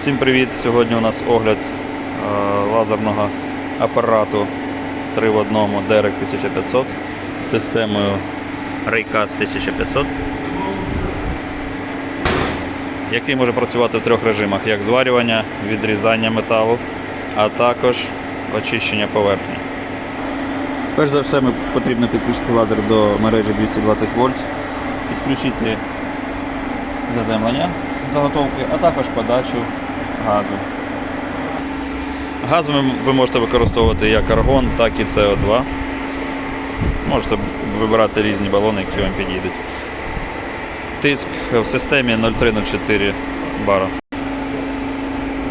Всім привіт! Сьогодні у нас огляд е, лазерного апарату 3 в 1 Derek 1500 з системою Raycast 1500, який може працювати в трьох режимах, як зварювання, відрізання металу, а також очищення поверхні. Перш за все, ми потрібно підключити лазер до мережі 220 вольт, підключити заземлення заготовки, а також подачу газу. Газ ви, можете використовувати як аргон, так і СО2. Можете вибирати різні балони, які вам підійдуть. Тиск в системі 0304 бара.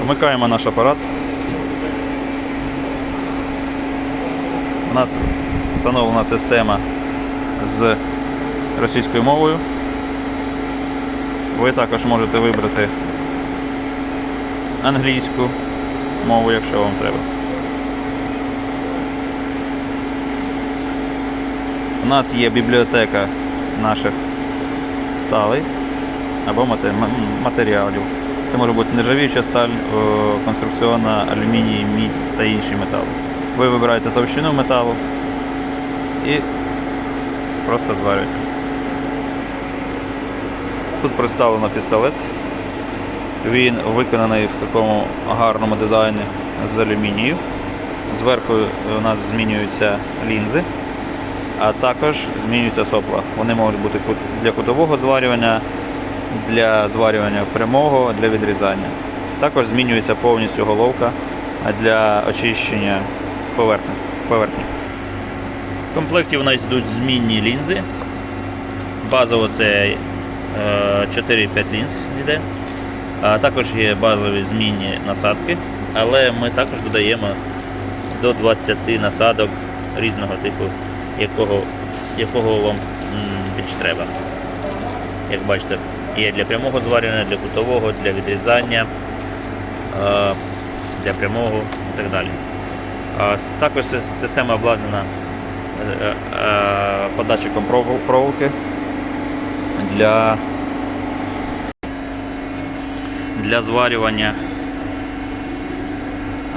Вмикаємо наш апарат. У нас встановлена система з російською мовою. Ви також можете вибрати англійську мову, якщо вам треба. У нас є бібліотека наших сталей або матеріалів. Це може бути нержавіюча сталь, о, конструкціонна, алюміній, мідь та інші метали. Ви вибираєте товщину металу і просто зварюєте. Тут представлено пістолет. Він виконаний в такому гарному дизайні з алюмінію. Зверху у нас змінюються лінзи, а також змінюються сопла. Вони можуть бути для кутового зварювання, для зварювання прямого, для відрізання. Також змінюється повністю головка для очищення поверхні. В комплекті у нас йдуть змінні лінзи. Базово це 4-5 лінз йде. А також є базові змінні насадки, але ми також додаємо до 20 насадок різного типу, якого, якого вам більш треба. Як бачите, є для прямого зварювання, для кутового, для відрізання, е, для прямого і так далі. Також система обладнана е, е, проволоки для для зварювання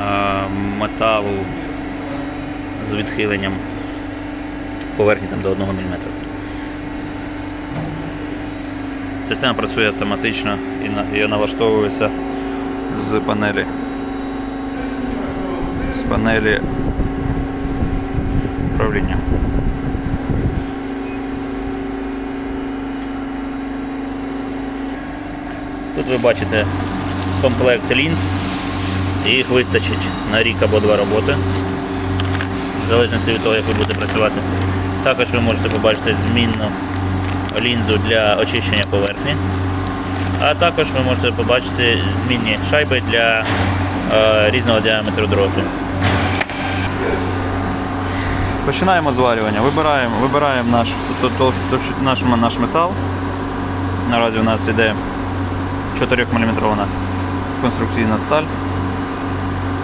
е, металу з відхиленням поверхні там, до 1 мм. Система працює автоматично і, на, і налаштовується з панелі. З панелі управління. Тут ви бачите комплект лінз, їх вистачить на рік або два роботи, в залежності від того, як ви будете працювати. Також ви можете побачити змінну лінзу для очищення поверхні, а також ви можете побачити змінні шайби для е, різного діаметру дроту. Починаємо зварювання. Вибираємо, вибираємо наш, то- то- то- наш, наш метал. Наразі у нас йде 4 мм конструкційна сталь.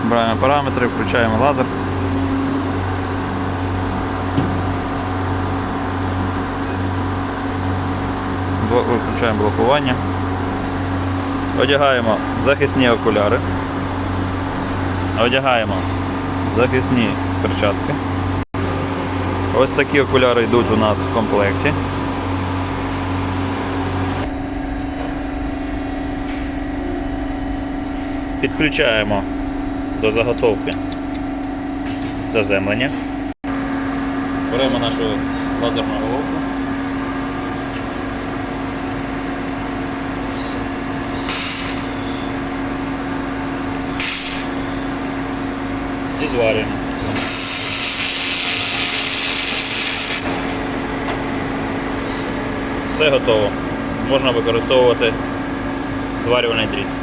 Вибираємо параметри, включаємо лазер. Виключаємо блокування. Одягаємо захисні окуляри. Одягаємо захисні перчатки. Ось такі окуляри йдуть у нас в комплекті. Підключаємо до заготовки заземлення. Беремо нашу лазерну головку. І зварюємо. Все готово. Можна використовувати зварювальний дріт.